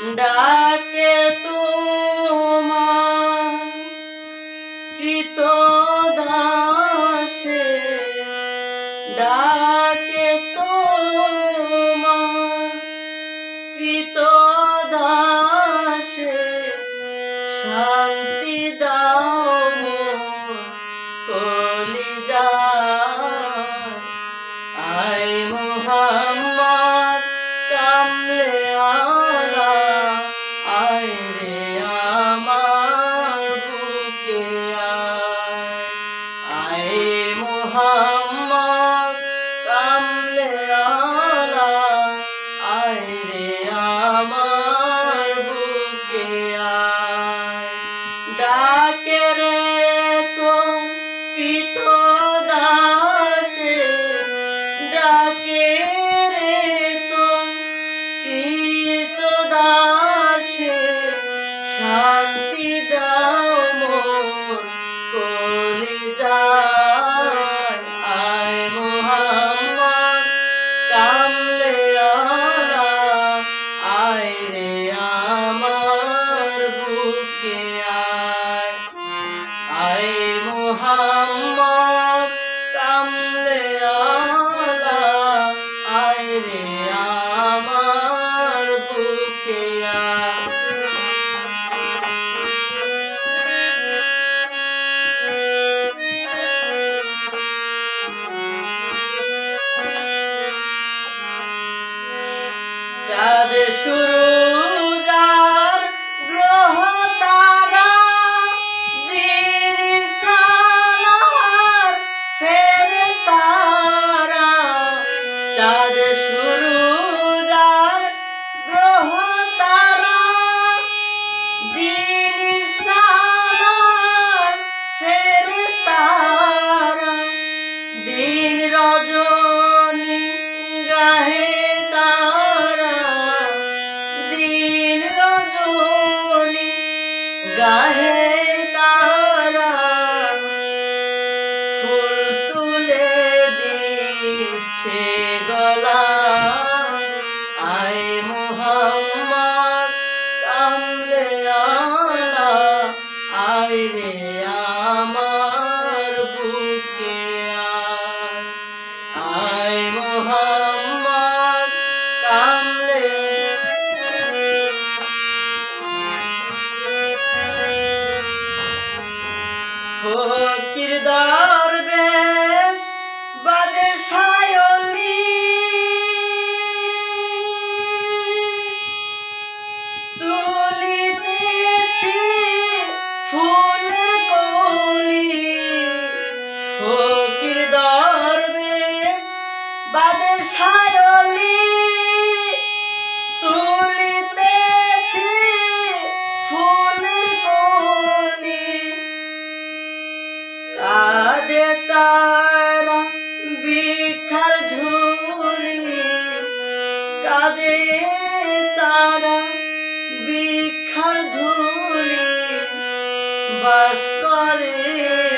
ডাকে তোমার কৃত দাসে ডাকে তোমার কৃত দাসে শান্তি দাও কলি আই মোহাম্মদ আয় মোহাম্মদ কামলে আলা আয় রে আমার বুকে আয়। ডাকে রে তো পিত গাহে তারা ফুল তুলে দিচ্ছে বাদে সায়লি তুলিতেছি ফুলের কলি কাদে তারা বিখার কাদে তারা বিখার ঝুলি। বাস করে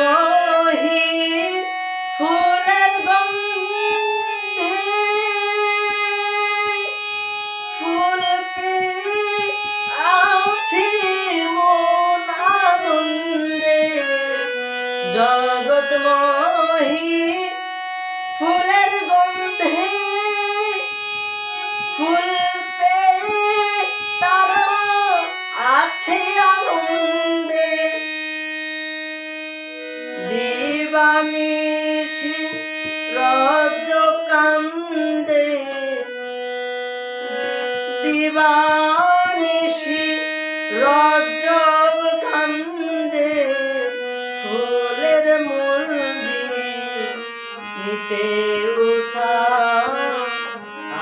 মহি ফুলের গন্ধে ফুল পেয়ে আছি মন আনন্দে। জগৎ মহি ফুলের গন্ধে ফুল পেয়ে তারা আছে আনন্দে। দিবানিশি রজ কান্দে। দিবানিশি রজব কান্দে। ফুল মন্দির নিতে উঠা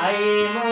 আয়ে মোহাম্মদ